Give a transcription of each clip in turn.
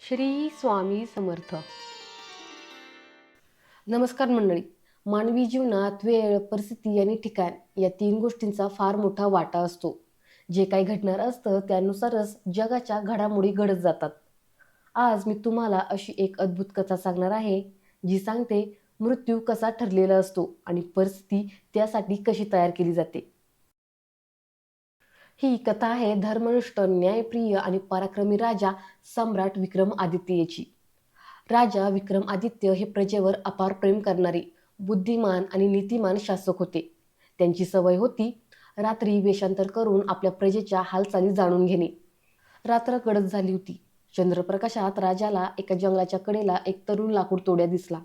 श्री स्वामी समर्थ. नमस्कार मंडळी. मानवी जीवनात वेळ परिस्थिती आणि ठिकाण या तीन गोष्टींचा फार मोठा वाटा असतो. जे काही घडणार असतं त्यानुसारच जगाच्या घडामोडी घडत जातात. आज मी तुम्हाला अशी एक अद्भुत कथा सांगणार आहे जी सांगते मृत्यू कसा ठरलेला असतो आणि परिस्थिती त्यासाठी कशी तयार केली जाते. ही कथा आहे धर्मनिष्ठ न्यायप्रिय आणि पराक्रमी राजा सम्राट विक्रम आदित्य राजा विक्रम आदित्य हे प्रजेवर अपार प्रेम करणारे बुद्धिमान आणि नीतिमान शासक होते. त्यांची सवय होती रात्री वेषांतर करून आपल्या प्रजेच्या हालचाली जाणून घेणे. रात्र गडद झाली होती. चंद्रप्रकाशात राजाला एका जंगलाच्या कडेला एक तरुण लाकूड तोड्या दिसला.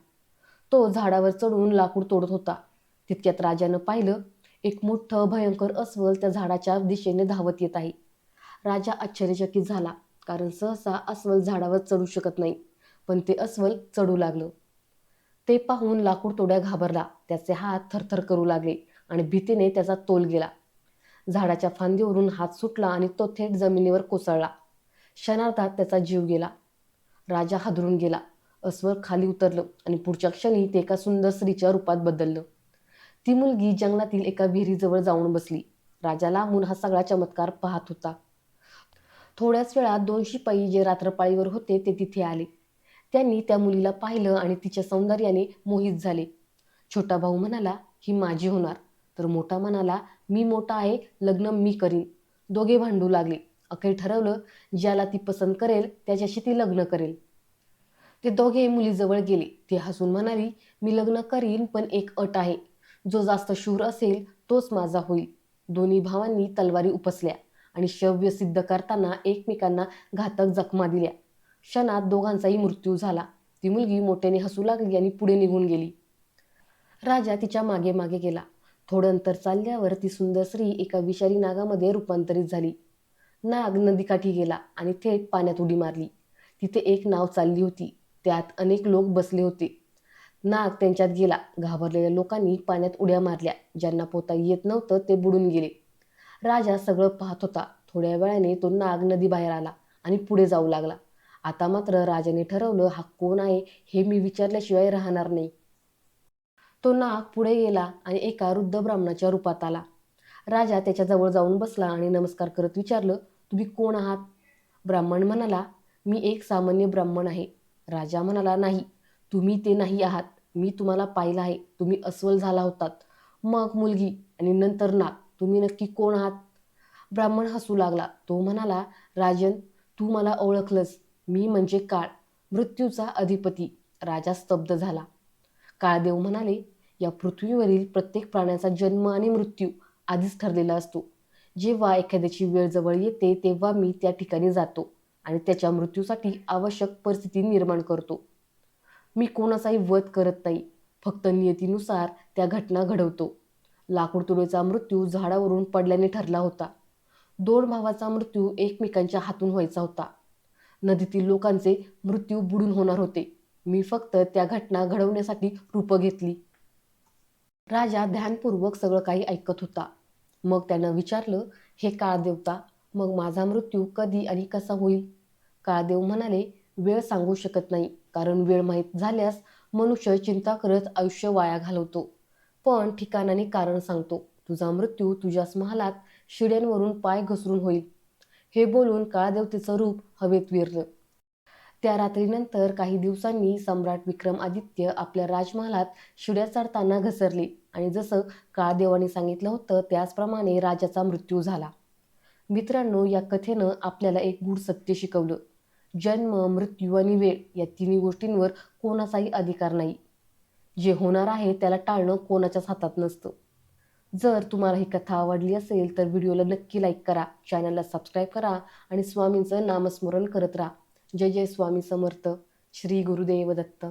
तो झाडावर चढून लाकूड तोडत होता. तितक्यात राजानं पाहिलं एक मोठं भयंकर अस्वल त्या झाडाच्या दिशेने धावत येत आहे. राजा आश्चर्यचकित झाला कारण सहसा अस्वल झाडावर चढू शकत नाही पण ते अस्वल चढू लागलं. ते पाहून लाकूड तोड्या घाबरला त्याचे हात थरथर करू लागले आणि भीतीने त्याचा तोल गेला. झाडाच्या फांदीवरून हात सुटला आणि तो थेट जमिनीवर कोसळला. क्षणार्धात त्याचा जीव गेला. राजा हादरून गेला. अस्वल खाली उतरलं आणि पुढच्या क्षणी ते एका सुंदर स्त्रीच्या रूपात बदललं. ती मुलगी जंगलातील एका विहिरीजवळ जाऊन बसली. राजा मुन हा सगळा चमत्कार पाहत होता. थोड्याच वेळात दोन शिपाई जे रात्रपाळीवर होते ते तिथे आले. त्यांनी त्या मुलीला पाहिलं आणि तिच्या सौंदर्याने मोहित झाले. छोटा भाऊ म्हणाला ही माझी होणार. तर मोठा म्हणाला मी मोठा आहे लग्न मी करीन. दोघे भांडू लागले. अखेर ठरवलं ज्याला ती पसंत करेल त्याच्याशी ती लग्न करेल. ते दोघे मुलीजवळ गेले. ती हसून म्हणाली मी लग्न करीन पण एक अट आहे. जो जास्त शूर असेल तोच माझा होईल. दोन्ही भावांनी तलवारी उपसल्या आणि शव्य सिद्ध करताना एकमेकांना घातक जखमा दिल्या. क्षणात दोघांचाही मृत्यू झाला. ती मुलगी मोठ्याने हसू लागली आणि पुढे निघून गेली. राजा तिच्यामागे मागे गेला. थोडं अंतर चालल्यावर ती सुंदर स्त्री एका विषारी नागामध्ये रूपांतरित झाली. नाग नदीकाठी गेला आणि थेट पाण्यात उडी मारली. तिथे एक नाव चालली होती. त्यात अनेक लोक बसले होते. नाग त्यांच्यात गेला. घाबरलेल्या लोकांनी पाण्यात उड्या मारल्या. ज्यांना पोता येत नव्हतं ते बुडून गेले. राजा सगळं पाहत होता. थोड्या वेळाने तो नाग नदी बाहेर आला आणि पुढे जाऊ लागला. आता मात्र राजाने ठरवलं हा कोण आहे हे मी विचारल्याशिवाय राहणार नाही. तो नाग पुढे गेला आणि एका वृद्ध ब्राह्मणाच्या रूपात आला. राजा त्याच्याजवळ जाऊन बसला आणि नमस्कार करत विचारलं तुम्ही कोण आहात? ब्राह्मण म्हणाला मी एक सामान्य ब्राह्मण आहे. राजा म्हणाला नाही तुम्ही ते नाही आहात. मी तुम्हाला पाहिलं आहे. तुम्ही अस्वल झाला होतात. मग मुलगी आणि नंतर नाग तुम्ही नक्की कोण आहात? ब्राह्मण हसू लागला. तो म्हणाला राजन तू मला ओळखलंस. मी म्हणजे काळ. मृत्यूचा अधिपती. राजा स्तब्ध झाला. काळदेव म्हणाले या पृथ्वीवरील प्रत्येक प्राण्याचा जन्म आणि मृत्यू आधीच ठरलेला असतो. जेव्हा एखाद्याची वेळ जवळ येते तेव्हा मी त्या ठिकाणी जातो आणि त्याच्या मृत्यूसाठी आवश्यक परिस्थिती निर्माण करतो. मी कोणाचाही वध करत नाही. फक्त नियतीनुसार त्या घटना घडवतो. लाकूडतुडीचा मृत्यू झाडावरून पडल्याने ठरला होता. दोन भावाचा मृत्यू एकमेकांच्या हातून व्हायचा होता. नदीतील लोकांचे मृत्यू बुडून होणार होते. मी फक्त त्या घटना घडवण्यासाठी रूप घेतली. राजा ध्यानपूर्वक सगळं काही ऐकत होता. मग त्यानं विचारलं हे काळदेवता मग माझा मृत्यू कधी आणि कसा होईल? काळदेव म्हणाले वेळ सांगू शकत नाही. कारण वेळ माहीत झाल्यास मनुष्य चिंता करत आयुष्य वाया घालवतो. पण ठिकाणाने कारण सांगतो. तुझा मृत्यू तुझ्याच महालात शिड्यांवरून पाय घसरून होईल. हे बोलून काळदेवतेचं रूप हवेत विरलं. त्या रात्रीनंतर काही दिवसांनी सम्राट विक्रमादित्य आपल्या राजमहालात शिड्या चढताना घसरले. आणि जसं काळदेवाने सांगितलं होतं त्याचप्रमाणे राजाचा मृत्यू झाला. मित्रांनो या कथेनं आपल्याला एक गूढ सत्य शिकवलं. जन्म मृत्यू आणि वेळ या तिन्ही गोष्टींवर कोणाचाही अधिकार नाही. जे होणार आहे त्याला टाळणं कोणाच्याच हातात नसतं. जर तुम्हाला ही कथा आवडली असेल तर व्हिडिओला नक्की लाईक करा चॅनलला सबस्क्राईब करा आणि स्वामींचं नामस्मरण करत राहा. जय जय स्वामी समर्थ. श्री गुरुदेव दत्त.